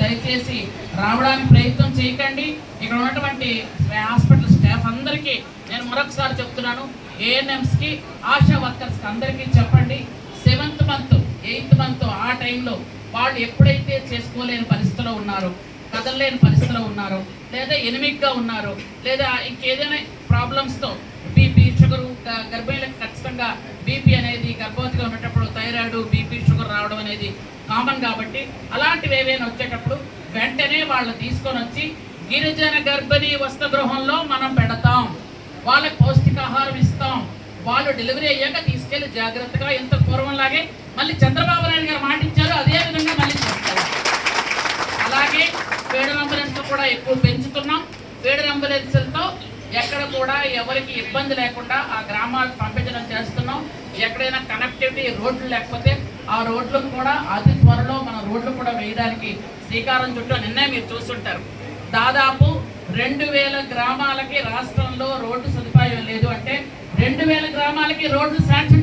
దయచేసి రావడానికి ప్రయత్నం చేయకండి. ఇక్కడ ఉన్నటువంటి హాస్పిటల్ స్టాఫ్ అందరికీ నేను మరొకసారి చెప్తున్నాను ఏఎన్ఎంస్కి ఆశా వర్కర్స్కి అందరికీ చెప్పండి సెవెంత్ మంత్ ఎయిత్ మంత్ ఆ టైంలో వాళ్ళు ఎప్పుడైతే చేసుకోలేని పరిస్థితిలో ఉన్నారో కదలలేని పరిస్థితిలో ఉన్నారు లేదా ఎనిమిక్గా ఉన్నారు లేదా ఇంకేదైనా ప్రాబ్లమ్స్తో బీపీ షుగరు గ- గర్భిణీలకు ఖచ్చితంగా బీపీ అనేది గర్భవతిగా ఉండేటప్పుడు థైరాయిడ్ బీపీ రావడం అనేది కామన్ కాబట్టి అలాంటివి ఏవైనా వచ్చేటప్పుడు వెంటనే వాళ్ళు తీసుకొని వచ్చి గిరిజన గర్భిణీ గృహంలో మనం పెడతాం. వాళ్ళకి పౌష్టికాహారం ఇస్తాం. వాళ్ళు డెలివరీ అయ్యాక తీసుకెళ్ళి జాగ్రత్తగా ఎంత పూర్వంలాగే మళ్ళీ చంద్రబాబు నాయుడు గారు మాట అదే విధంగా మళ్ళీ చేస్తారు. అలాగే ఫీడర్ అంబులెన్స్ కూడా ఎక్కువ పెంచుతున్నాం. ఫీడర్ అంబులెన్స్లతో ఎక్కడ కూడా ఎవరికి ఇబ్బంది లేకుండా ఆ గ్రామాలకు పంపించడం చేస్తున్నాం. ఎక్కడైనా కనెక్టివిటీ రోడ్లు లేకపోతే ఆ రోడ్లకు కూడా అతి త్వరలో మన రోడ్లు కూడా వేయడానికి శ్రీకారం చుట్టూ నిన్నే మీరు చూస్తుంటారు. దాదాపు రెండు వేల గ్రామాలకి రాష్ట్రంలో రోడ్డు సదుపాయం లేదు అంటే రెండు వేల గ్రామాలకి రోడ్లు శాంక్షన్